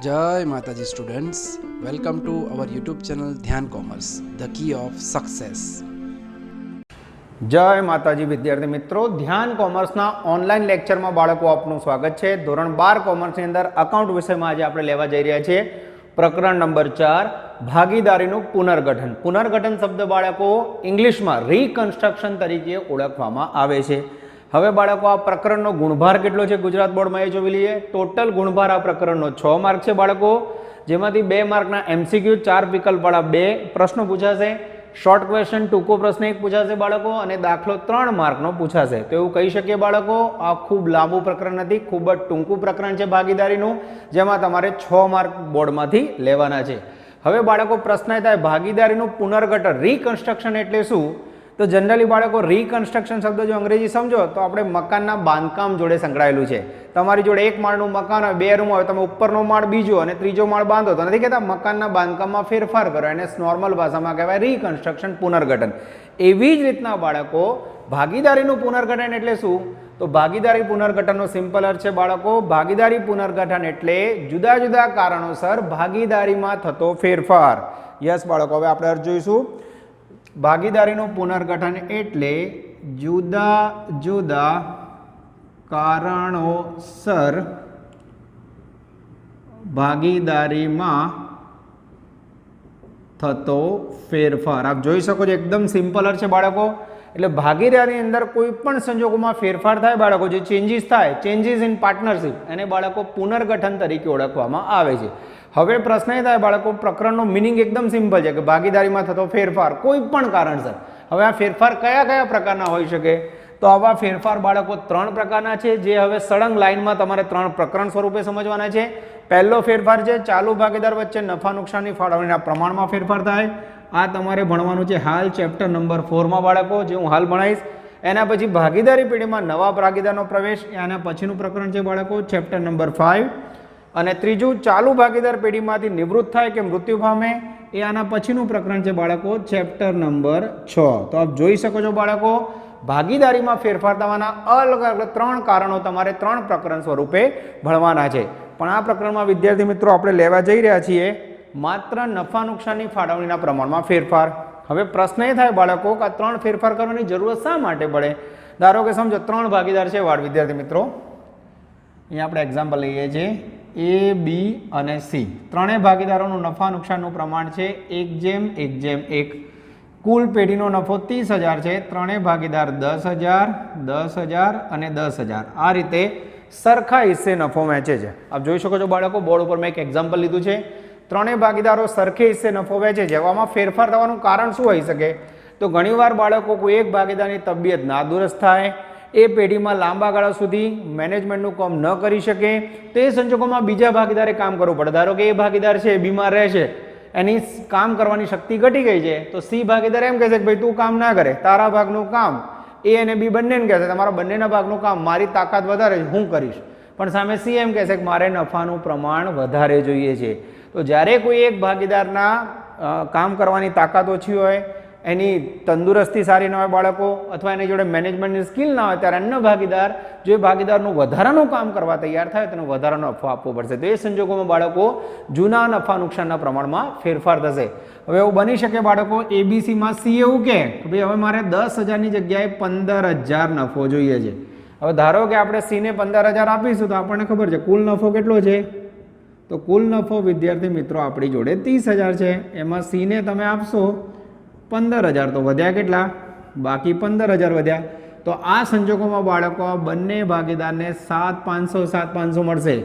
જય માતાજી students welcome to our YouTube channel Dhyan commerce the key of success જય માતાજી વિદ્યાર્થી મિત્રો ધ્યાન કોમર્સના ઓનલાઈન લેક્ચરમાં બાળકો આપનું સ્વાગત છે. ધોરણ બાર કોમર્સની અંદર અકાઉન્ટ વિષયમાં આજે આપણે લેવા જઈ રહ્યા છીએ. પ્રકરણ નંબર ચાર, ભાગીદારીનું પુનર્ગઠન. પુનર્ગઠન શબ્દ બાળકો ઇંગ્લિશમાં રિકન્સ્ટ્રક્શન તરીકે ઓળખવામાં આવે છે. હવે બાળકો, આ પ્રકરણનો ગુણભાર કેટલો છે ગુજરાત બોર્ડમાં એ જોઈ લઈએ. ટોટલ ગુણભાર આ પ્રકરણનો છ માર્ક છે બાળકો. જેમાંથી બે માર્કના એમસીક્યુ ચાર વિકલ્પવાળા બે પ્રશ્નો પૂછાશે. શોર્ટ ક્વેશ્ચન ટૂંકો પ્રશ્ન એક પૂછાશે બાળકો અને દાખલો ત્રણ માર્કનો પૂછાશે. તો એવું કહી શકીએ બાળકો, આ ખૂબ લાંબુ પ્રકરણ નથી, ખૂબ જ ટૂંકું પ્રકરણ છે ભાગીદારીનું, જેમાં તમારે છ માર્ક બોર્ડમાંથી લેવાના છે. હવે બાળકો, પ્રશ્ન થાય, ભાગીદારીનું પુનર્ગઠન રિકન્સ્ટ્રક્શન એટલે શું? તો જનરલી બાળકો રિકન્સ્ટ્રક્શન શબ્દ જો અંગ્રેજી સમજો, તો આપણે મકાનના બાંધકામ જોડે સંકળાયેલું છે. તમારી જોડે એક માળનું મકાન હોય, બે રૂમ હોય, તમે ઉપરનો માળ બીજો અને ત્રીજો માળ બાંધો, તો નથી કહેતા મકાનના બાંધકામમાં ફેરફાર કરો, એને નોર્મલ ભાષામાં કહેવાય રિકન્સ્ટ્રક્શન પુનર્ગઠન. એવી જ રીતના બાળકો ભાગીદારીનું પુનર્ગઠન એટલે શું? તો ભાગીદારી પુનર્ગઠનનો સિમ્પલ અર્થ છે બાળકો, ભાગીદારી પુનર્ગઠન એટલે જુદા જુદા કારણોસર ભાગીદારીમાં થતો ફેરફાર. યસ બાળકો, હવે આપણે અર્થ જોઈશું. ભાગીદારીનું પુનર્ગઠન એટલે જુદા જુદા કારણોસર ભાગીદારીમાં થતો ફેરફાર. આપ જોઈ શકો છો, એકદમ સિમ્પલર છે બાળકો. એટલે ભાગીદારી અંદર કોઈ પણ સંજોગોમાં ફેરફાર થાય બાળકો, જે ચેન્જીસ થાય ચેન્જીસ ઇન પાર્ટનરશિપ એને બાળકો પુનર્ગઠન તરીકે ઓળખવામાં આવે છે. હવે પ્રશ્ન એ થાય, બાળકો, પ્રકરણનો મિનિંગ એકદમ સિમ્પલ છે કે ભાગીદારીમાં થતો ફેરફાર કોઈ પણ કારણસર. હવે આ ફેરફાર કયા કયા પ્રકારના હોઈ શકે? તો આવા ફેરફાર બાળકો ત્રણ પ્રકારના છે, જે હવે સળંગ લાઇનમાં તમારે ત્રણ પ્રકરણ સ્વરૂપે સમજવાના છે. પહેલો ફેરફાર છે, ચાલુ ભાગીદાર વચ્ચે નફા નુકસાનની ફાળવણીના પ્રમાણમાં ફેરફાર થાય. આ તમારે ભણવાનું છે હાલ ચેપ્ટર નંબર ફોરમાં બાળકો, જે હું હાલ ભણાવીશ. એના પછી ભાગીદારી પેઢીમાં નવા ભાગીદારનો પ્રવેશ, એના પછીનું પ્રકરણ છે બાળકો ચેપ્ટર નંબર ફાઇવ અને ત્રીજું, ચાલુ ભાગીદાર પેઢીમાંથી નિવૃત્ત થાય કે મૃત્યુ પામે, એ આના પછીનું પ્રકરણ છે બાળકો ચેપ્ટર નંબર છ. તો આપ જોઈ શકો છો બાળકો, ભાગીદારીમાં ફેરફાર થવાના અલગ અલગ ત્રણ કારણો તમારે ત્રણ પ્રકરણ સ્વરૂપે ભણવાના છે. પણ આ પ્રકરણમાં વિદ્યાર્થી મિત્રો, આપણે લેવા જઈ રહ્યા છીએ. માત્ર નફા નુકસાનની ફાળવણીના પ્રમાણમાં ફેરફાર. હવે પ્રશ્ન એ થાય બાળકો કે આ ત્રણ ફેરફાર કરવાની જરૂરત શા માટે પડે? ધારો કે સમજો ત્રણ ભાગીદાર છે વાડ વિદ્યાર્થી મિત્રો. અહીંયા આપણે એક્ઝામ્પલ લઈએ છીએ. એ બી અને સી ત્રણેય ભાગીદારોનું નફા નુકસાનનું પ્રમાણ છે એક જેમ એક જેમ, એક. કુલ પેઢીનો નફો ત્રીસ હજાર છે. ત્રણેય ભાગીદાર દસ હજાર દસ હજાર અને દસ હજાર. આ રીતે સરખા હિસ્સે નફો વહેંચે છે. આપ જોઈ શકો છો બાળકો, બોર્ડ ઉપર મેં એક એક્ઝામ્પલ લીધું છે. ત્રણેય ભાગીદારો સરખે હિસ્સે નફો વહેંચે છે. આમાં ફેરફાર થવાનું કારણ શું હોઈ શકે? તો ઘણીવાર બાળકો કોઈ એક ભાગીદારની તબિયત નાદુરસ્ત થાય, એ પેઢીમાં લાંબા ગાળા સુધી મેનેજમેન્ટનું કામ ન કરી શકે, તો એ સંજોગોમાં બીજા ભાગીદારે કામ કરવું પડે. ધારો કે એ ભાગીદાર છે, એ બીમાર રહેશે, એની કામ કરવાની શક્તિ ઘટી ગઈ છે, તો સી ભાગીદાર એમ કહેશે કે ભાઈ, તું કામ ના કરે, તારા ભાગનું કામ, એ અને બી બંનેને કહેશે, તમારા બંનેના ભાગનું કામ, મારી તાકાત વધારે છે, હું કરીશ. પણ સામે સી એમ કહેશે કે મારે નફાનું પ્રમાણ વધારે જોઈએ છે. તો જ્યારે કોઈ એક ભાગીદારના કામ કરવાની તાકાત ઓછી હોય, એની તંદુરસ્તી સારી ન હોય બાળકો, અથવા એની જોડે મેનેજમેન્ટની સ્કિલ ના હોય, ત્યારે અન્ય ભાગીદાર જો એ ભાગીદારનું વધારાનું કામ કરવા તૈયાર થાય, તેનો વધારાનો નફો આપવો પડશે. તો એ સંજોગોમાં બાળકો જૂના નફા નુકસાનના પ્રમાણમાં ફેરફાર થશે. હવે એવું બની શકે બાળકો એબીસીમાં સી એવું કે ભાઈ હવે મારે દસ હજારની જગ્યાએ પંદર હજાર નફો જોઈએ છે. હવે ધારો કે આપણે સીને પંદર હજાર આપીશું, તો આપણને ખબર છે કુલ નફો કેટલો છે? તો કુલ નફો વિદ્યાર્થી મિત્રો આપણી જોડે ત્રીસ હજાર છે. એમાં સીને તમે આપશો પંદર હજાર. તો વધ્યા કેટલા? બાકી પંદર હજાર વધ્યા. તો આ સંજોગોમાં બાળકો બંને ભાગીદારને સાત પાંચસો સાત પાંચસો મળશે.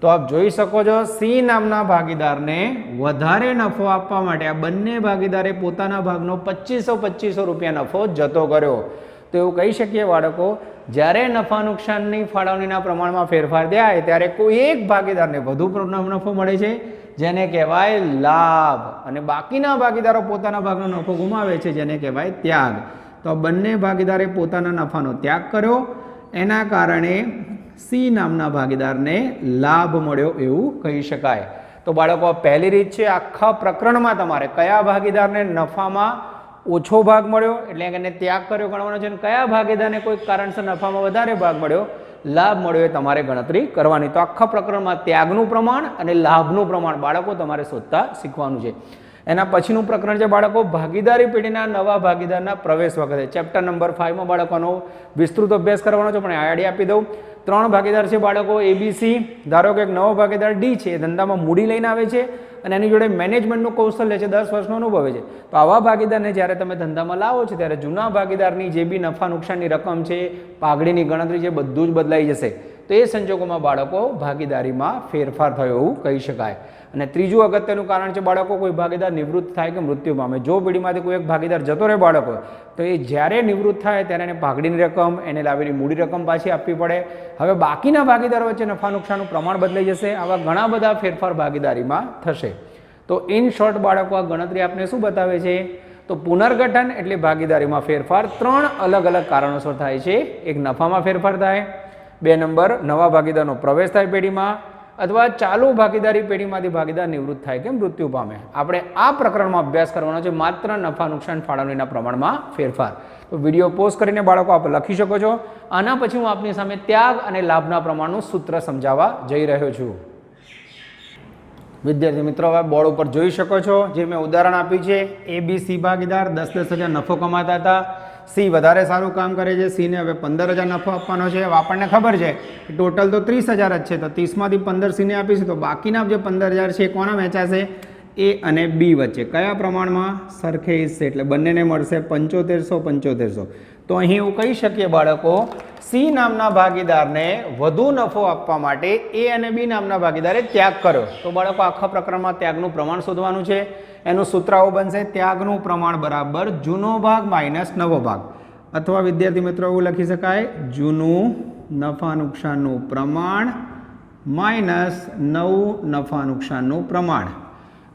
તો આપ જોઈ શકો છો સી નામના ભાગીદારને વધારે નફો આપવા માટે આ બંને ભાગીદારે પોતાના ભાગનો પચીસો પચીસો રૂપિયા નફો જતો કર્યો. તો એવું કહી શકીએ બાળકો જ્યારે નફા નુકસાનની ફાળવણીના પ્રમાણમાં ફેરફાર થાય ત્યારે કોઈ એક ભાગીદારને વધુ નફો મળે છે, જેને કહેવાય લાભ. અને બાકીના ભાગીદારો પોતાના ભાગનો નફો ગુમાવે છે, જેને કહેવાય ત્યાગ. તો બંને ભાગીદારે પોતાના નફાનો ત્યાગ કર્યો. એના કારણે સી નામના ભાગીદારને લાભ મળ્યો એવું કહી શકાય. તો બાળકો પહેલી રીત છે. આખા પ્રકરણમાં તમારે કયા ભાગીદારને નફામાં ઓછો ભાગ મળ્યો, એટલે એને ત્યાગ કર્યો ગણવાનો છે. અને કયા ભાગીદારને કોઈ કારણસર નફામાં વધારે ભાગ મળ્યો? લાભ મળ્યો એ તમારે ગણતરી કરવાની. તો આખા પ્રકરણમાં ત્યાગનું પ્રમાણ અને લાભનું પ્રમાણ બાળકો તમારે શોધતા શીખવાનું છે. એના પછીનું પ્રકરણ છે બાળકો, ભાગીદારી પેઢીના નવા ભાગીદારના પ્રવેશ વખતે. ચેપ્ટર નંબર ફાઇવમાં બાળકોનો વિસ્તૃત અભ્યાસ કરવાનો છે, પણ આઈડી આપી દઉં. ત્રણ ભાગીદાર છે બાળકો એબીસી ધારો કે એક નવો ભાગીદાર ડી છે, એ ધંધામાં મૂડી લઈને આવે છે અને એની જોડે મેનેજમેન્ટનું કૌશલ્ય છે, દસ વર્ષનો અનુભવે છે. તો આવા ભાગીદારને જ્યારે તમે ધંધામાં લાવો છો, ત્યારે જૂના ભાગીદારની જે બી નફા નુકસાનની રકમ છે, પાઘડીની ગણતરી છે, બધું જ બદલાઈ જશે. તો એ સંજોગોમાં બાળકો ભાગીદારીમાં ફેરફાર થયો એવું કહી શકાય. અને ત્રીજું અગત્યનું કારણ છે, બાળકો કોઈ ભાગીદાર નિવૃત્ત થાય કે મૃત્યુ પામે. જો પેઢીમાંથી કોઈ એક ભાગીદાર જતો રહે બાળકો, તો એ જ્યારે નિવૃત્ત થાય ત્યારે એને ભાગડીની રકમ, એને લાવેલી મૂડી રકમ પાછી આપવી પડે. હવે બાકીના ભાગીદારો વચ્ચે નફા નુકસાનનું પ્રમાણ બદલાઈ જશે, આવા ઘણા બધા ફેરફાર ભાગીદારીમાં થશે. તો ઇન શોર્ટ બાળકો, આ ગણતરી આપને શું બતાવે છે? તો પુનર્ગઠન એટલે ભાગીદારીમાં ફેરફાર ત્રણ અલગ અલગ કારણોસર થાય છે. એક નફામાં ફેરફાર થાય. બે નંબર, નવા ભાગીદારનો પ્રવેશ થાય પેઢીમાં. અથવા ચાલુ ભાગીદારી પેઢીમાંથી ભાગીદાર નિવૃત્ત થાય કે મૃત્યુ પામે. આપણે આ પ્રકરણમાં અભ્યાસ કરવાનો છે. માત્ર નફા, નુકસાન, ફાળવણીના પ્રમાણમાં ફેરફાર. તો વીડિયો પોસ્ટ કરીને બાળકો આપ લખી શકો છો. આના પછી હું આપની સામે ત્યાગ અને લાભના પ્રમાણનું સૂત્ર સમજાવવા જઈ રહ્યો છું. વિદ્યાર્થી મિત્રો, હવે બોર્ડ ઉપર જોઈ શકો છો. જે મેં ઉદાહરણ આપ્યું છે. એ બી સી ભાગીદાર દસ દસ હજાર નફો કમાતા હતા. સી વધારે સારું કામ કરે છે સીને હવે પંદર હજાર નફો આપવાનો છે. આપણને ખબર છે ટોટલ તો ત્રીસ હજાર જ છે, તો ત્રીસમાંથી પંદર સીને આપીશું તો બાકીના જે પંદર હજાર છે એ કોના વેચાશે? એ અને બી વચ્ચે. કયા પ્રમાણમાં? સરખે હિસ્સે એટલે બંનેને મળશે પંચોતેરસો પંચોતેરસો. તો અહીં એવું કહી શકીએ બાળકો, સી નામના ભાગીદારને વધુ નફો આપવા માટે એ અને બી નામના ભાગીદારે ત્યાગ કર્યો. તો બાળકો, આખા પ્રકરણમાં ત્યાગનું પ્રમાણ શોધવાનું છે. એનું સૂત્રાઓ બનશે ત્યાગનું પ્રમાણ બરાબર જૂનો ભાગ માઇનસ નવો ભાગ. અથવા વિદ્યાર્થી મિત્રો એવું લખી શકાય, જૂનું નફા નુકસાનનું પ્રમાણ માઇનસ નવું નફા નુકસાનનું પ્રમાણ.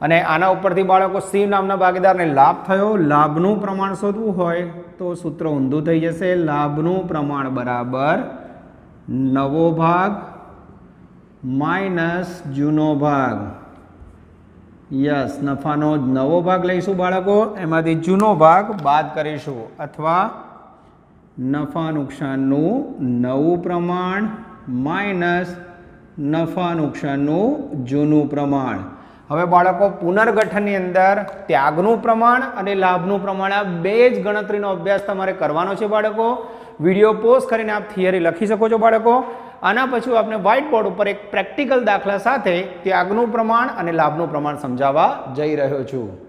અને આના ઉપરથી બાળકો સી નામના ભાગીદારને લાભ થયો, લાભનું પ્રમાણ શોધવું હોય તો સૂત્ર ઊંધું થઈ જશે, લાભનું પ્રમાણ બરાબર નવો ભાગ માઇનસ જૂનો ભાગ. યસ, નફાનો નવો ભાગ લઈશું બાળકો. એમાંથી જૂનો ભાગ બાદ કરીશું. અથવા નફા નુકસાનનું નવું પ્રમાણ માઇનસ નફા નુકસાનનું જૂનું પ્રમાણ. હવે બાળકો, પુનર્ગઠનની અંદર ત્યાગનું પ્રમાણ અને લાભનું પ્રમાણ આ બે જ ગણતરીનો અભ્યાસ તમારે કરવાનો છે બાળકો. વીડિયો પોસ્ટ કરીને આપ થિયરી લખી શકો છો બાળકો. આના પછી આપણે વ્હાઇટ બોર્ડ ઉપર એક પ્રેક્ટિકલ દાખલા સાથે ત્યાગનું પ્રમાણ અને લાભનું પ્રમાણ સમજાવવા જઈ રહ્યો છું.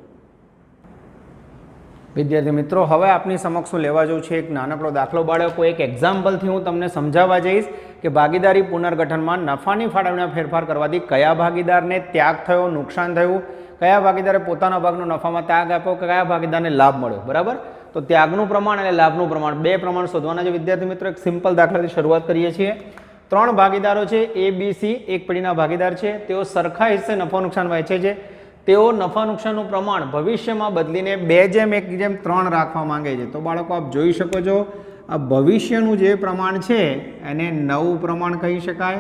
વિદ્યાર્થી મિત્રો, હવે આપની સમક્ષ હું લેવા જઉં છું એક નાનકડો દાખલો. બાળકો, એક એક્ઝામ્પલથી હું તમને સમજાવવા જઈશ કે ભાગીદારી પુનર્ગઠનમાં નફાની ફાળવણીમાં ફેરફાર કરવાથી કયા ભાગીદારને ત્યાગ થયો, નુકસાન થયું, કયા ભાગીદારે પોતાના ભાગનો નફામાં ત્યાગ આપ્યો, કયા ભાગીદારને લાભ મળ્યો, બરાબર? તો ત્યાગનું પ્રમાણ અને લાભનું પ્રમાણ, બે પ્રમાણ શોધવાના છે. વિદ્યાર્થી મિત્રો, એક સિમ્પલ દાખલાથી શરૂઆત કરીએ છીએ. ત્રણ ભાગીદારો છે એ બી સી એક પેઢીના ભાગીદાર છે. તેઓ સરખા હિસ્સે નફો નુકસાન વહેંચે છે. તેઓ નફા નુકસાનનું પ્રમાણ ભવિષ્યમાં બદલીને બે જેમ, એક જેમ ત્રણ રાખવા માંગે છે. તો બાળકો, આપ જોઈ શકો છો, આ ભવિષ્યનું જે પ્રમાણ છે, એને નવું પ્રમાણ કહી શકાય.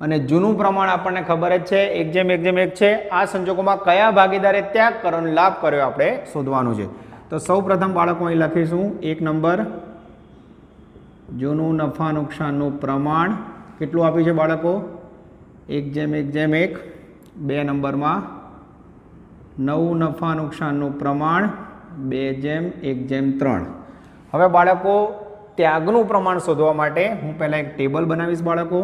અને જૂનું પ્રમાણ આપણને ખબર જ છે, એક જેમ એક જેમ, એક છે. આ સંજોગોમાં કયા ભાગીદારે ત્યાગ કરવાનો લાભ કર્યો આપણે શોધવાનું છે. તો સૌ બાળકો, અહીં લખીશું. એક નંબર. જૂનું નફા નુકસાનનું પ્રમાણ કેટલું આપ્યું છે બાળકો? એક જેમ એક જેમ એક. બે નંબરમાં. નવું નફા નુકસાનનું પ્રમાણ બે જેમ એક જેમ ત્રણ. હવે બાળકો, ત્યાગનું પ્રમાણ શોધવા માટે હું પહેલાં એક ટેબલ બનાવીશ બાળકો.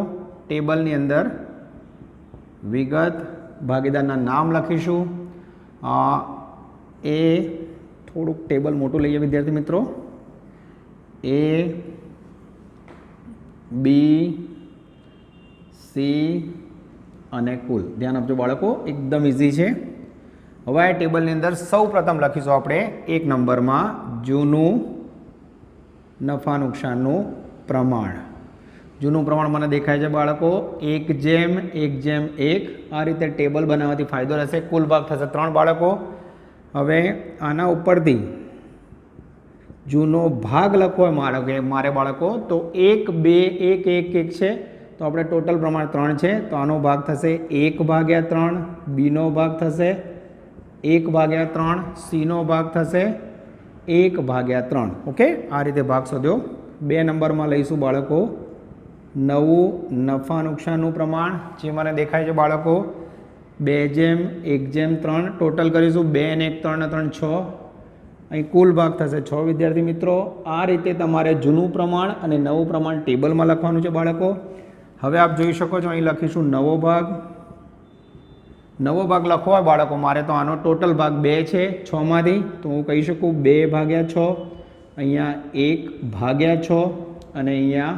ટેબલની અંદર વિગત ભાગીદારના નામ લખીશું. એ થોડુંક ટેબલ મોટું લઈએ વિદ્યાર્થી મિત્રો. એ બી સી અને કુલ. ધ્યાન આપજો બાળકો, એકદમ ઇઝી છે. હવે આ ટેબલની અંદર સૌ પ્રથમ લખીશું આપણે એક નંબરમાં જૂનું નફા નુકસાનનું પ્રમાણ. જૂનું પ્રમાણ મને દેખાય છે બાળકો, એક જેમ એક જેમ, એક. આ રીતે ટેબલ બનાવવાથી ફાયદો રહેશે, કુલ ભાગ થશે ત્રણ બાળકો. હવે આના ઉપરથી જૂનો ભાગ લખવો હોય મારે કે મારે બાળકો, તો એક, બે, એક એક એક છે. તો આપણે ટોટલ પ્રમાણ ત્રણ છે. તો આનો ભાગ થશે એક ભાગ્યા ત્રણ, બીનો ભાગ થશે એક ભાગ્યા ત્રણ, સીનો ભાગ થશે એક ભાગ્યા ત્રણ. ઓકે? આ રીતે ભાગ શોધ્યો. બે નંબરમાં લઈશું બાળકો. નવું નફા નુકસાનનું પ્રમાણ, જે મને દેખાય છે બાળકો. બે જેમ, એક જેમ, ત્રણ. ટોટલ કરીશું. બે ને એક, ત્રણ ત્રણ, છ. અહીં કુલ ભાગ થશે છ વિદ્યાર્થી મિત્રો. આ રીતે તમારે જૂનું પ્રમાણ અને નવું પ્રમાણ ટેબલમાં લખવાનું છે બાળકો. હવે આપ જોઈ શકો છો અહીં લખીશું નવો ભાગ. નવો ભાગ લખવો હોય બાળકો, મારે તો આનો ટોટલ ભાગ બે છે છમાંથી તો હું કહી શકું બે ભાગ્યા છ, અહીંયા એક ભાગ્યા છ અને અહીંયા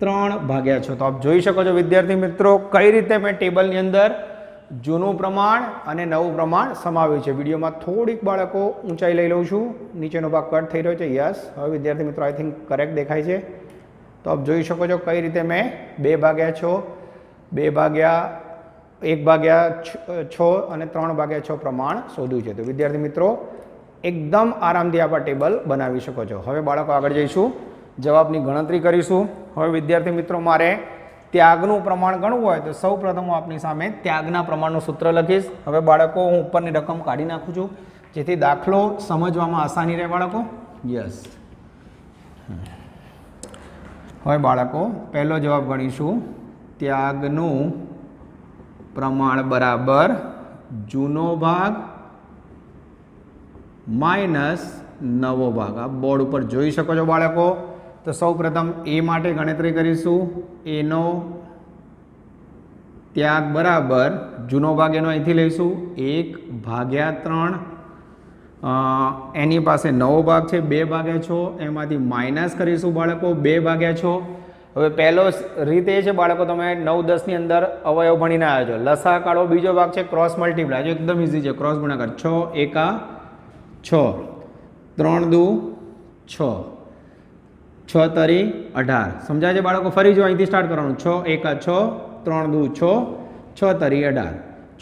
ત્રણ ભાગ્યા છ. તો આપ જોઈ શકો છો વિદ્યાર્થી મિત્રો કઈ રીતે મેં ટેબલની અંદર જૂનું પ્રમાણ અને નવું પ્રમાણ સમાવ્યું છે. વિડીયોમાં થોડીક બાળકો ઊંચાઈ લઈ લઉં છું. નીચેનો ભાગ કટ થઈ રહ્યો છે. યસ. હવે વિદ્યાર્થી મિત્રો આઈ થિંક કરેક્ટ દેખાય છે. તો આપ જોઈ શકો છો કઈ રીતે મેં બે ભાગ્યા છો, બે ભાગ્યા એક ભાગ્યા છ- અને ત્રણ ભાગ્યા છ પ્રમાણ શોધ્યું છે. તો વિદ્યાર્થી મિત્રો, એકદમ આરામથી આપ આ ટેબલ બનાવી શકો છો. હવે બાળકો આગળ જઈશું. જવાબની ગણતરી કરીશું. હવે વિદ્યાર્થી મિત્રો, મારે ત્યાગનું પ્રમાણ ગણવું હોય તો સૌ પ્રથમ હું આપની સામે ત્યાગના પ્રમાણનું સૂત્ર લખીશ. હવે બાળકો હું ઉપરની રકમ કાઢી નાખું છું. જેથી દાખલો સમજવામાં આસાની રહે બાળકો. યસ હવે બાળકો પહેલો જવાબ ગણીશું. ત્યાગનું પ્રમાણ બરાબર જૂનો ભાગ માઇનસ નવો ભાગ. આ બોર્ડ ઉપર જોઈ શકો છો બાળકો. તો સૌ પ્રથમ એ માટે ગણતરી કરીશું. એનો ત્યાગ બરાબર જૂનો ભાગ એનો અહીંથી લઈશું. એક ભાગ્યા ત્રણ. એની પાસે નવો ભાગ છે, બે ભાગ્યા છો. એમાંથી માઇનસ કરીશું બાળકો, બે ભાગ્યા છો. હવે પહેલો રીત એ છે, બાળકો તમે નવ દસની અંદર અવયવ ભણીને આવ્યા છો. લસા કાઢો બીજો ભાગ છે ક્રોસ મલ્ટીપ્લાય જો એકદમ ઇઝી છે ક્રોસ ગુણાકાર. છ, એકા, છ. ત્રણ દુ, છ. છ તરી અઢાર. સમજાય છે બાળકો? ફરી જો અહીંથી સ્ટાર્ટ કરવાનું. છ, એક, છ, ત્રણ, દુ, છ. છ તરી અઢાર.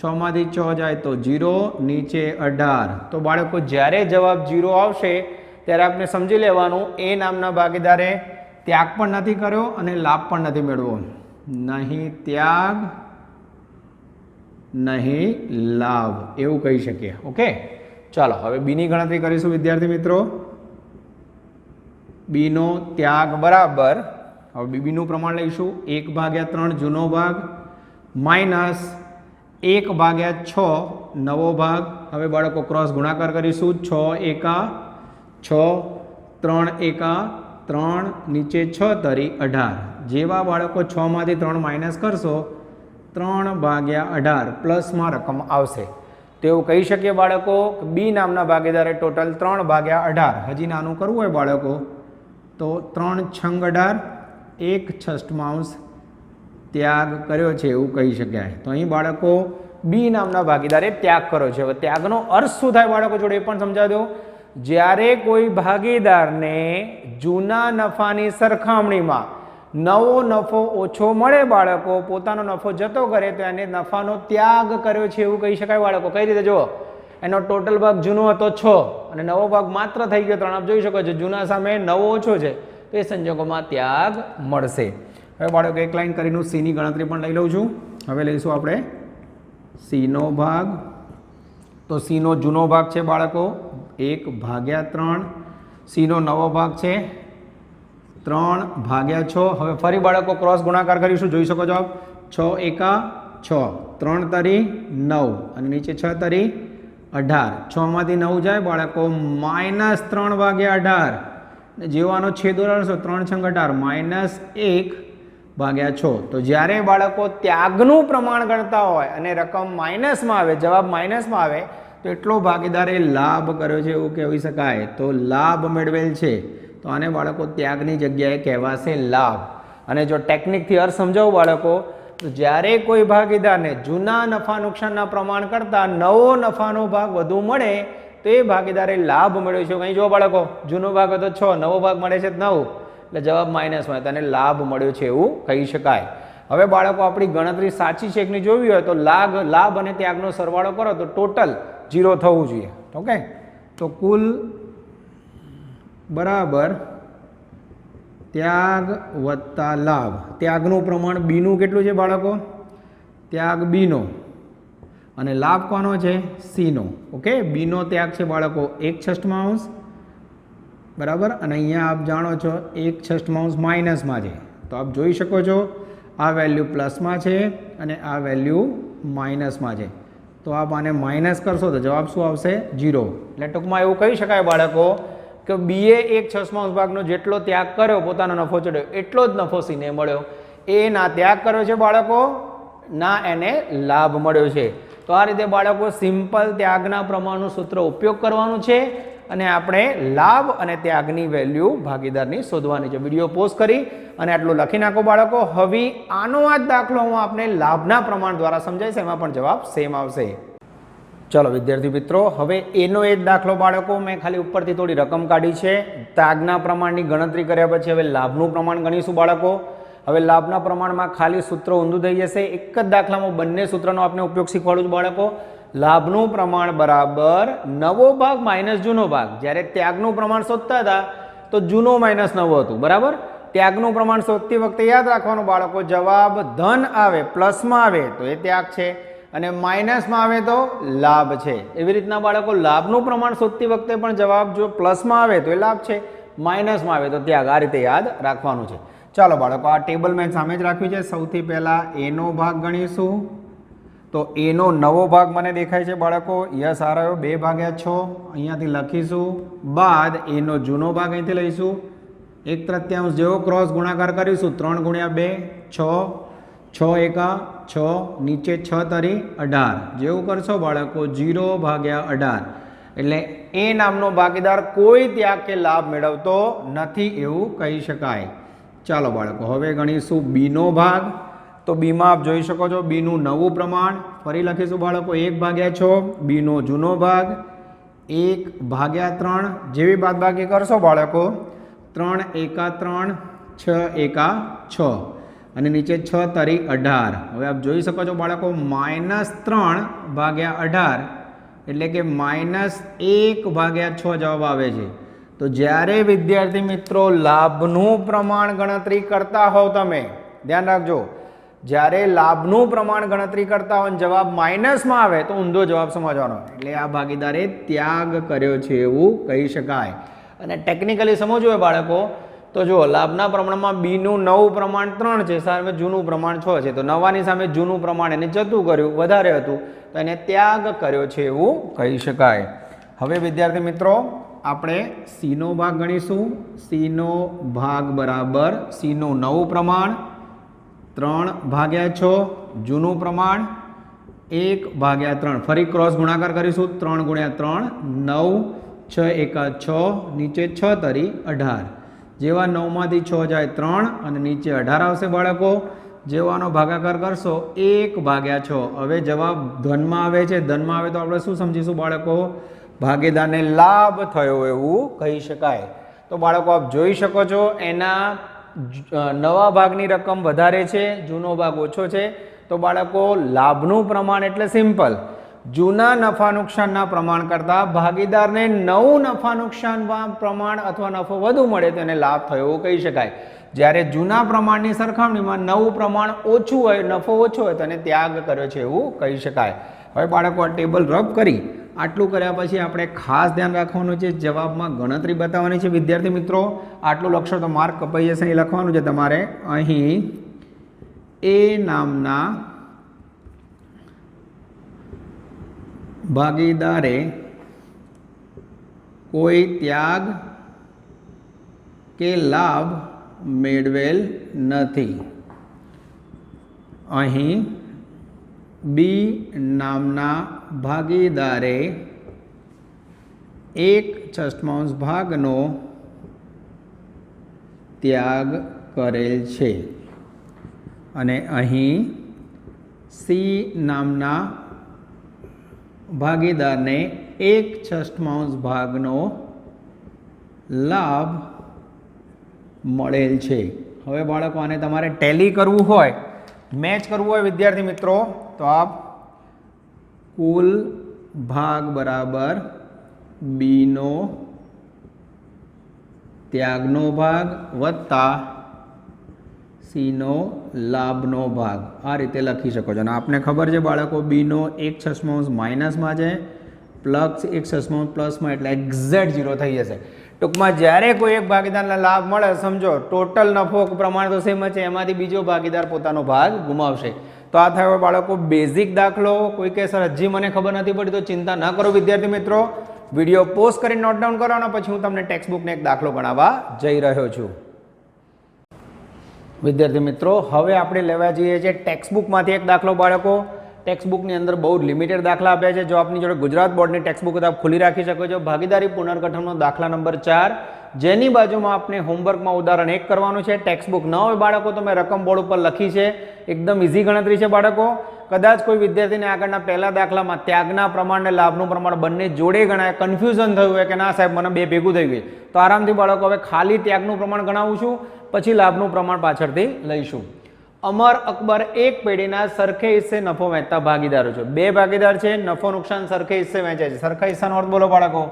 છમાંથી છ જાય તો જીરો, નીચે અઢાર. તો બાળકો, જ્યારે જવાબ જીરો આવશે, ત્યારે આપણે સમજી લેવાનું, એ નામના ભાગીદારે ત્યાગ પણ નથી કર્યો અને લાભ પણ નથી મેળવો નહીં ત્યાગ, નહીં લાભ. એવું કહી શકીએ. ઓકે? ચાલો, હવે બીની ગણતરી કરીશું, વિદ્યાર્થી મિત્રો. બીનો ત્યાગ બરાબર. હવે બીનું પ્રમાણ લઈશું. એક ભાગ્યા ત્રણ જૂનો ભાગ, માઇનસ એક ભાગ્યા છ નવો ભાગ. હવે બાળકો ક્રોસ ગુણાકાર કરીશું. છ એકા, છ, ત્રણ એકા, ત્રણ નીચે છ તરી અઢાર. જેવા બાળકો છમાંથી ત્રણ માઇનસ કરશો, ત્રણ ભાગ્યા અઢાર પ્લસમાં રકમ આવશે. તો કહી શકીએ બાળકો બી નામના ભાગીદારે ટોટલ ત્રણ ભાગ્યા અઢાર. હજી નાનું કરવું હોય બાળકો. તો ત્રણ છંગ અઢાર એક છષ્ટમાંશ ત્યાગ કર્યો છે એવું કહી શકાય. તો અહીં બાળકો બી નામના ભાગીદારે ત્યાગ કર્યો છે. હવે ત્યાગનો અર્થ શું થાય બાળકો જોડે એ પણ સમજાવી દો જ્યારે કોઈ ભાગીદારને જૂના નફાની સરખામણીમાં નવો નફો ઓછો મળે બાળકો, પોતાનો નફો જતો કરે, તો એને નફાનો ત્યાગ કર્યો છે એવું કહી શકાય બાળકો. કઈ રીતે? જુઓ. એનો ટોટલ ભાગ જૂનો હતો છ. અને નવો ભાગ માત્ર થઈ ગયો ત્રણ. આપ જોઈ શકો છો, જૂના સામે નવો ઓછો છે. તો એ સંજોગોમાં ત્યાગ મળશે. હવે બાળકો, એક લાઈન કરીને સીની ગણતરી પણ લઈ લઉં છું. હવે લઈશું આપણે સીનો ભાગ. તો સીનો જૂનો ભાગ છે બાળકો, એક ભાગ્યા ત્રણ. સીનો નવો ભાગ છે ત્રણ ભાગ્યા છ. હવે ફરી બાળકો ક્રોસ ગુણાકાર કરીશું. જોઈ શકો છો આપ. છ એકા છ. ત્રણ તરી નવ. અને નીચે છ તરી અઢાર. છમાંથી નવ જાય બાળકો, માઇનસ ત્રણ ભાગ્યા અઢાર. ને જેવાનો છેદ ઉડાડશો ત્રણ છંગ અઢાર, માઇનસ એક ભાગ્યા છ. તો જ્યારે બાળકો ત્યાગનું પ્રમાણ ગણતા હોય અને રકમ માઇનસમાં આવે, જવાબ માઇનસમાં આવે, તો એટલો ભાગીદારે લાભ કર્યો છે એવું કહેવી શકાય. તો લાભ મેળવેલ છે. તો આને બાળકો ત્યાગની જગ્યાએ કહેવાશે લાભ. અને જો ટેકનિકથી અર્થ સમજાવું બાળકો તો જ્યારે કોઈ ભાગીદારને જૂના નફા નુકસાનના પ્રમાણ કરતાં નવો નફાનો ભાગ વધુ મળે, તો એ ભાગીદારે લાભ મળ્યો છે કંઈ જો બાળકો, જૂનો ભાગ હતો છ, નવો ભાગ મળે છે નવ. એટલે જવાબ માઇનસમાં તેને લાભ મળ્યો છે એવું કહી શકાય. હવે બાળકો, આપણી ગણતરી સાચી છે કે નહીં જોવી હોય, તો લાભ લાભ અને ત્યાગનો સરવાળો કરો, તો ટોટલ જીરો થવું જોઈએ. ઓકે તો કુલ બરાબર ત્યાગ વત્તા લાભ. ત્યાગનું પ્રમાણ બીનું કેટલું છે બાળકો? ત્યાગ બીનો. અને લાભ કોનો છે? સીનો. ઓકે? બીનો ત્યાગ છે બાળકો એક છઠ્ઠમાંશ બરાબર? અને અહીંયા આપ જાણો છો એક છઠ્ઠમાંશ માઇનસમાં છે. તો આપ જોઈ શકો છો આ વેલ્યુ પ્લસમાં છે અને આ વેલ્યુ માઇનસમાં છે. તો આપ આને માઇનસ કરશો તો જવાબ શું આવશે? જીરો એટલે ટૂંકમાં એવું કહી શકાય બાળકો કે બીએ એક છસમાંશ ભાગનો જેટલો ત્યાગ કર્યો, પોતાનો નફો ચડ્યો, એટલો જ નફો સીને મળ્યો. એ ના ત્યાગ કર્યો છે બાળકો, ના એને લાભ મળ્યો છે. તો આ રીતે બાળકો સિમ્પલ ત્યાગના પ્રમાણનું સૂત્ર ઉપયોગ કરવાનું છે અને આપણે લાભ અને ત્યાગની વેલ્યુ ભાગીદારની શોધવાની છે. વીડિયો પોસ્ટ કરી અને આટલું લખી નાખો બાળકો. હવે આનો આ જ દાખલો હું આપને લાભના પ્રમાણ દ્વારા સમજાવીશ, એમાં પણ જવાબ સેમ આવશે. ચલો વિદ્યાર્થી મિત્રો, હવે એનો એ જ દાખલો બાળકો મેં ખાલી ઉપરથી થોડી રકમ કાઢી છે. ત્યાગના પ્રમાણની ગણતરી કર્યા પછી હવે લાભનું પ્રમાણ ગણીશું બાળકો. હવે લાભના પ્રમાણમાં ખાલી સૂત્ર ઊંધું થઈ જશે. એક જ દાખલામાં બંને સૂત્રનો આપણે ઉપયોગ શીખવાડું છું બાળકો. લાભનું પ્રમાણ બરાબર નવો ભાગ માઇનસ જૂનો ભાગ. જ્યારે ત્યાગનું પ્રમાણ શોધતા હતા, તો જૂનો માઇનસ નવો હતું. બરાબર? ત્યાગનું પ્રમાણ શોધતી વખતે યાદ રાખવાનું બાળકો, જવાબ ધન આવે, પ્લસમાં આવે, તો એ ત્યાગ છે. અને માઇનસમાં આવે તો લાભ છે. એવી રીતના બાળકો લાભનું પ્રમાણ શોધતી વખતે પણ જવાબ જો પ્લસમાં આવે તો એ લાભ છે. માઇનસમાં આવે તો ત્યાગ. આ રીતે યાદ રાખવાનું છે. ચાલો બાળકો, આ ટેબલ મેં સામે જ રાખ્યું છે. સૌથી પહેલાં એનો ભાગ ગણીશું. તો એનો નવો ભાગ મને દેખાય છે બાળકો. યસ, આ રહ્યો. બે ભાગ્યા છ. અહીંયાથી લખીશું. બાદ એનો જૂનો ભાગ અહીંથી લઈશું. એક તૃત્યાંશ જેવો ક્રોસ ગુણાકાર કરીશું. ત્રણ ગુણ્યા બે, છ. છ એકા છ, નીચે છ તરી અઢાર. જેવું કરશો બાળકો જીરો ભાગ્યા અઢાર. એટલે એ નામનો ભાગીદાર કોઈ ત્યાગ કે લાભ મેળવતો નથી એવું કહી શકાય. ચાલો બાળકો, હવે ગણીશું બીનો ભાગ. તો બીમાં આપ જોઈ શકો છો બીનું નવું પ્રમાણ. ફરી લખીશું બાળકો, એક ભાગ્યા છ બીનો જૂનો ભાગ. એક ભાગ્યા ત્રણ, જેવી બાદબાકી કરશો બાળકો, ત્રણ એકા ત્રણ, છ એકા છ. અને નીચે છ તરી અઢાર. હવે આપ જોઈ શકો છો બાળકો, માઇનસ ત્રણ ભાગ્યા અઢાર, એટલે કે માઇનસ એક ભાગ્યા છ જવાબ આવે છે. તો જ્યારે વિદ્યાર્થી મિત્રો લાભનું પ્રમાણ ગણતરી કરતા હોવ તમે, ધ્યાન રાખજો. જ્યારે લાભનું પ્રમાણ ગણતરી કરતા હોય જવાબ માઇનસમાં આવે, તો ઊંધો જવાબ સમજવાનો. એટલે આ ભાગીદારે ત્યાગ કર્યો છે એવું કહી શકાય. અને ટેકનિકલી સમજવું હોય બાળકો તો જુઓ, લાભના પ્રમાણમાં બીનું નવું પ્રમાણ ત્રણ છે, સામે જૂનું પ્રમાણ છ છે. તો નવાની સામે જૂનું પ્રમાણ એને જતું કર્યું, વધારે હતું. તો એને ત્યાગ કર્યો છે એવું કહી શકાય. હવે વિદ્યાર્થી મિત્રો, આપણે સીનો ભાગ ગણીશું. સીનો ભાગ બરાબર, સીનું નવું પ્રમાણ, ત્રણ ભાગ્યા છ, જૂનું પ્રમાણ, એક ભાગ્યા ત્રણ. ફરી ક્રોસ ગુણાકાર કરીશું. ત્રણ ગુણ્યા ત્રણ, નવ, છ એકા છ, નીચે છ તરી અઢાર. જેવા નવમાંથી છ જાય ત્રણ અને નીચે અઢાર આવશે બાળકો. જેવાનો ભાગાકાર કરશો એક ભાગ્યા છ. હવે જવાબ ધનમાં આવે છે. ધનમાં આવે તો આપણે શું સમજીશું બાળકો? ભાગીદારને લાભ થયો એવું કહી શકાય. તો બાળકો આપ જોઈ શકો છો, એના નવા ભાગની રકમ વધારે છે, જૂનો ભાગ ઓછો છે. તો બાળકો, લાભનું પ્રમાણ એટલે સિમ્પલ. જૂના નફા નુકસાનના પ્રમાણ કરતાં ભાગીદારને નવું નફા નુકસાનમાં પ્રમાણ અથવા નફો વધુ મળે તો એને લાભ થયો કહી શકાય. જ્યારે જૂના પ્રમાણની સરખામણીમાં નવું પ્રમાણ ઓછું હોય, નફો ઓછો હોય, તેને ત્યાગ કર્યો છે એવું કહી શકાય. હવે બાળકો, આ ટેબલ રબ કરી. આટલું કર્યા પછી આપણે ખાસ ધ્યાન રાખવાનું છે, જવાબમાં ગણતરી બતાવવાની છે. વિદ્યાર્થી મિત્રો, આટલું લખશો તો માર્ક કપાઈ જશે. એ લખવાનું છે તમારે અહીં એ નામના ભાગીદારે કોઈ ત્યાગ કે લાભ મેળવેલ નથી. અહીં બી નામના ભાગીદારે એક છઠ્ઠાંશ ભાગનો ત્યાગ કરેલ છે. અને અહીં સી નામના ભાગીદારને એક છઠ્ઠાંશ ભાગનો લાભ મળેલ છે. હવે બાળકો, આને તમારે ટેલી કરવું હોય મેચ કરવું હોય, વિદ્યાર્થી મિત્રો, તો આપ કુલ ભાગ બરાબર બીનો ત્યાગનો ભાગ વત્તા સીનો લાભનો ભાગ. આ રીતે લખી શકો છો. અને આપને ખબર છે, બાળકો, બીનો એક છસમાંશ માઇનસમાં છે, પ્લસ એક છસમાંશ પ્લસમાં, એટલે એક્ઝેક્ટ ઝીરો થઈ જશે. ટૂંકમાં જ્યારે કોઈ એક ભાગીદારને લાભ મળે, સમજો, ટોટલ નફો પ્રમાણ તો સેમ છે, એમાંથી બીજો ભાગીદાર પોતાનો ભાગ ગુમાવશે. તો આ થયો, બાળકો બેઝિક દાખલો. કોઈ કે, સર, હજી મને ખબર નથી પડી, તો ચિંતા ન કરો, વિદ્યાર્થી મિત્રો. વીડિયો પોસ્ટ કરીને નોટ ડાઉન કરો, અને પછી હું તમને ટેક્સ્ટ બુકને એક દાખલો ગણાવવા જઈ રહ્યો છું. વિદ્યાર્થી મિત્રો, હવે આપણે લેવા જઈએ છીએ ટેક્સ્ટબુકમાંથી એક દાખલો બાળકો. ટેક્સ્ટબુકની અંદર બહુ લિમિટેડ દાખલા આપ્યા છે. જો આપની જોડે ગુજરાત બોર્ડની ટેક્સ્ટબુક બુક આપ ખુલ્લી રાખી શકો છો. ભાગીદારી પુનર્ગઠનનો દાખલા નંબર ચાર. જેની બાજુમાં આપણે હોમવર્કમાં ઉદાહરણ એક કરવાનું છે. ટેક્સ્ટબુક ન હોય બાળકો, તો મેં રકમ બોર્ડ ઉપર લખી છે. એકદમ ઇઝી ગણતરી છે બાળકો. કદાચ કોઈ વિદ્યાર્થીને આગળના પહેલા દાખલામાં ત્યાગના પ્રમાણ અને લાભનું પ્રમાણ બંને જોડે ગણાય કન્ફ્યુઝન થયું હોય કે ના સાહેબ, મને બે ભેગું થઈ ગયું. તો આરામથી બાળકો, હવે ખાલી ત્યાગનું પ્રમાણ ગણાવું છું. પછી લાભનું પ્રમાણ પાછળથી લઈશું. અમર અકબર એક પેઢીના સરખે હિસ્સે નફો વહેંચતા ભાગીદારો છે. બે ભાગીદાર છે, નફો નુકસાન સરખે હિસ્સે વહેંચાય છે. સરખા હિસ્સાનો અર્થ બોલો બાળકો.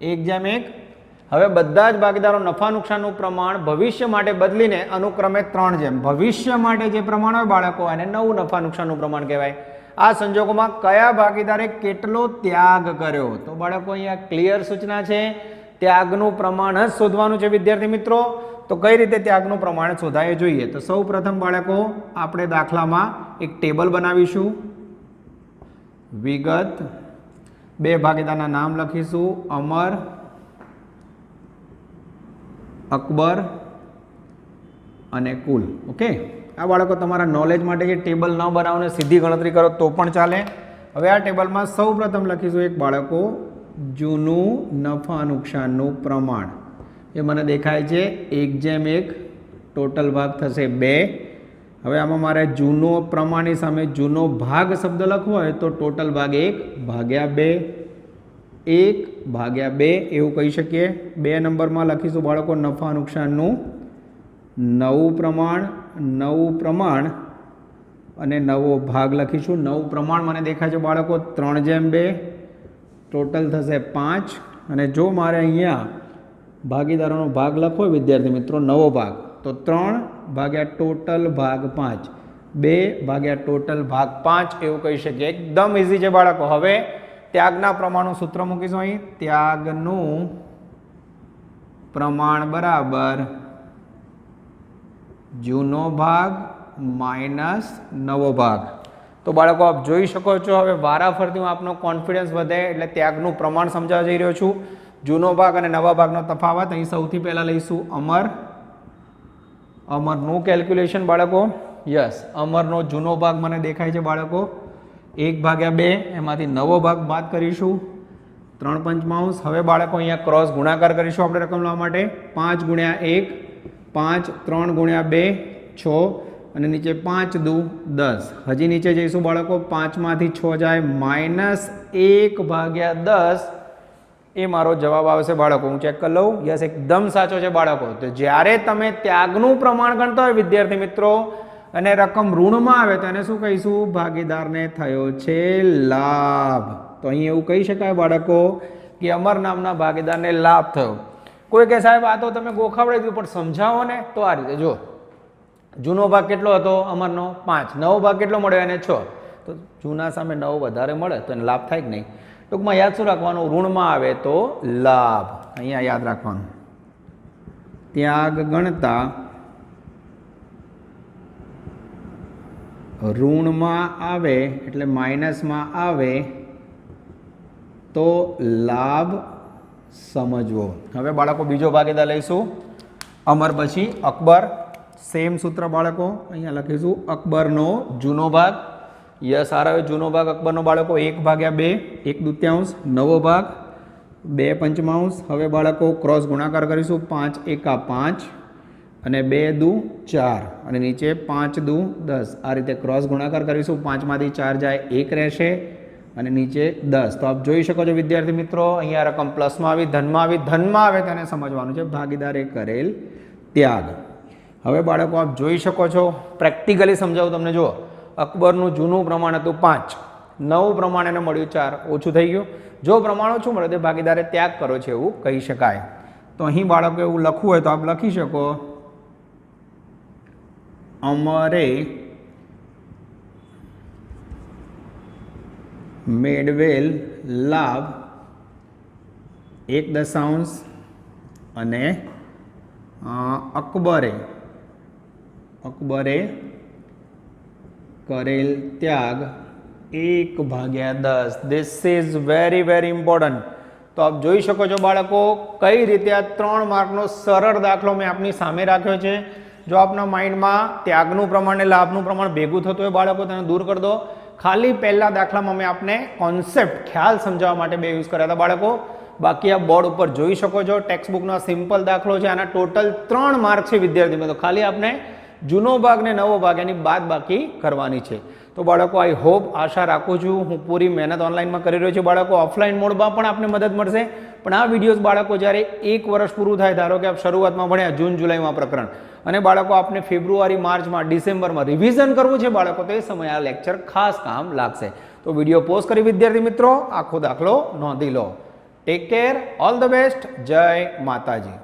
એક જેમ એક. હવે બધા જ ભાગીદારો નફા નુકસાનનું પ્રમાણ ભવિષ્ય માટે બદલીને અનુક્રમે ત્રણ જેમ. ભવિષ્ય માટે જે પ્રમાણ હોય બાળકો, એને નવું નફા નુકસાનનું પ્રમાણ કહેવાય. આ સંજોગોમાં કયા ભાગીદારે કેટલો ત્યાગ કર્યો? તો બાળકો, અહીંયા ક્લિયર સૂચના છે. ત્યાગનું પ્રમાણ જ શોધવાનું છે વિદ્યાર્થી મિત્રો. તો કઈ રીતે ત્યાગનું પ્રમાણ શોધાય જોઈએ. તો સૌ પ્રથમ બાળકો આપણે દાખલામાં એક ટેબલ બનાવીશું. વિગત. બે ભાગીદારના નામ લખીશું. અમર, અકબર અને કુલ. ઓકે? આ બાળકો તમારા નોલેજ માટે જે ટેબલ ન બનાવને સીધી ગણતરી કરો તો પણ ચાલે. હવે આ ટેબલમાં સૌ પ્રથમ લખીશું એક બાળકો જૂનું નફા નુકસાનનું પ્રમાણ. એ મને દેખાય છે. એક જેમ એક ટોટલ ભાગ થશે બે. હવે આમાં મારે જૂનો પ્રમાણની સામે જૂનો ભાગ શબ્દ લખવો હોય તો ટોટલ ભાગ એક ભાગ્યા બે. એક ભાગ્યા બે એવું કહી શકીએ. બે નંબરમાં લખીશું બાળકો નફા નુકસાનનું. નવું પ્રમાણ નવું પ્રમાણ અને નવો ભાગ લખીશું. નવું પ્રમાણ મને દેખાય છે બાળકો ત્રણ જેમ બે. ટોટલ થશે પાંચ. અને જો મારે અહીંયા ભાગીદારોનો ભાગ લખો વિદ્યાર્થી મિત્રો, નવો ભાગ. તો ત્રણ ભાગ્યા ટોટલ ભાગ પાંચ. બે ભાગ્યા ટોટલ ભાગ પાંચ, એવું કહી શકીએ. એકદમ ઇઝી છે બાળકો. હવે ત્યાગના પ્રમાણનું સૂત્ર મૂકીશું અહીં. ત્યાગનું પ્રમાણ બરાબર જૂનો ભાગ માઇનસ નવો ભાગ. તો બાળકો, આપ જોઈ શકો છો, હવે વારાફરતી હું આપનો કોન્ફિડન્સ વધે એટલે ત્યાગનું પ્રમાણ સમજાવવા જઈ રહ્યો છું. જૂનો ભાગ અને નવા ભાગનો તફાવત. અહીં સૌથી પહેલાં લઈશું અમર. અમરનું કેલ્ક્યુલેશન બાળકો. યસ અમરનો જૂનો ભાગ મને દેખાય છે બાળકો. એક ભાગ્યા બે, એમાંથી નવો ભાગ બાદ કરીશું. ત્રણ પંચમાંશ. હવે બાળકો અહીંયા ક્રોસ ગુણાકાર કરીશું આપણે રકમ લાવવા માટે. પાંચ ગુણ્યા એક, પાંચ, ત્રણ ગુણ્યા બે, છ, અને નીચે પાંચ દુ દસ. હજી નીચે જઈશું બાળકો. પાંચમાંથી છ જાય માઇનસ એક ભાગ્યા દસ. એ મારો જવાબ આવશે બાળકો. હું ચેક કરી લઉં. યસ એકદમ સાચો છે બાળકો. તો જ્યારે તમે ત્યાગનું પ્રમાણ ગણતા હોય વિદ્યાર્થી મિત્રો, અને રકમ ઋણમાં આવે, તો એને શું કહીશું? ભાગીદારને થયો છે લાભ. તો અહીં એવું કહી શકાય બાળકો કે અમર નામના ભાગીદારને લાભ થયો. કોઈ કે સાહેબ, આ તો તમે ગોખાવડાવી દીધું, પણ સમજાવો ને. તો આ રીતે જો જૂનો ભાગ કેટલો હતો? અમરનો પાંચ. નવો ભાગ કેટલો મળ્યો? એને છ. તો જૂના સામે નવો વધારે મળે, તો એને લાભ થાય કે નહીં? ટૂંકમાં યાદ શું રાખવાનું? ઋણમાં આવે તો લાભ. અહીંયા યાદ રાખવાનું. ત્યાગ ગણતા ઋણમાં આવે એટલે માઇનસમાં આવે તો લાભ સમજવો. હવે બાળકો બીજો ભાગીદાર લઈશું. અમર પછી અકબર. સેમ સૂત્ર બાળકો, અહીંયા લખીશું અકબરનો જૂનો ભાગ. યસ, આર આવે જૂનો ભાગ, અકબરનો બાળકો, એક ભાગ્યા બે, એક દુત્યાંશ, નવો ભાગ, બે પંચમાંશ. હવે બાળકો ક્રોસ ગુણાકાર કરીશું, પાંચ એકા પાંચ અને બે દુ ચાર અને નીચે પાંચ દુ દસ. આ રીતે ક્રોસ ગુણાકાર કરીશું, પાંચમાંથી ચાર જાય એક રહેશે અને નીચે દસ. તો આપ જોઈ શકો છો, વિદ્યાર્થી મિત્રો, અહીંયા રકમ પ્લસમાં આવી, ધનમાં આવી, ધનમાં આવે તેને સમજવાનું છે. ભાગીદારે કરેલ ત્યાગ. હવે બાળકો, આપ જોઈ શકો છો, પ્રેક્ટિકલી સમજાવું તમને જો અકબરનું જૂનું પ્રમાણ હતું પાંચ. નવું પ્રમાણ એને મળ્યું ચાર. ઓછું થઈ ગયું. જો પ્રમાણ ઓછું મળે તો ભાગીદારે ત્યાગ કરો છે એવું કહી શકાય. તો અહીં બાળકો એવું લખવું હોય તો આપ લખી શકો. અમરે મેળવેલ લાભ એક દશાંશ અને અકબરે અકબરે કરેલ ત્યાગ એક ભાગ્યા દસ. This is very very important તો આપ જોઈ શકો છો બાળકો કઈ રીતે આ ત્રણ માર્કનો સરળ દાખલો મેં આપની સામે રાખ્યો છે. જો આપના માઇન્ડમાં ત્યાગનું પ્રમાણ અને લાભનું પ્રમાણ ભેગું થતું હોય બાળકો, તેને દૂર કરી દો. ખાલી પહેલા દાખલામાં મેં આપને કોન્સેપ્ટ ખ્યાલ સમજાવવા માટે બે યુઝ કર્યા હતા બાળકો. બાકી આ બોર્ડ ઉપર જોઈ શકો છો. ટેક્સ્ટ બુકનો સિમ્પલ દાખલો છે. આના ટોટલ ત્રણ માર્ક છે વિદ્યાર્થી મિત્રો ખાલી આપણે જૂનો ભાગ ને નવો ભાગ એની બાદ બાકી કરવાની છે. તો બાળકો આઈ હોપ આશા રાખું છું, હું પૂરી મહેનત ઓનલાઈનમાં કરી રહ્યો છું. બાળકો ઓફલાઈન મોડમાં પણ આપને મદદ મળશે. પણ આ વિડીયોઝ બાળકો જ્યારે એક વર્ષ પૂરું થાય, ધારો કે આપ શરૂઆતમાં ભણ્યા, જૂન, જુલાઈમાં પ્રકરણ. અને બાળકો, આપને ફેબ્રુઆરી, માર્ચમાં, ડિસેમ્બરમાં રિવિઝન કરવું છે બાળકો, તો એ સમયે આ લેક્ચર ખાસ કામ લાગશે. તો વીડિયો પોઝ કરી વિદ્યાર્થી મિત્રો, આખો દાખલો નોંધી લો. Take care all the best જય માતાજી.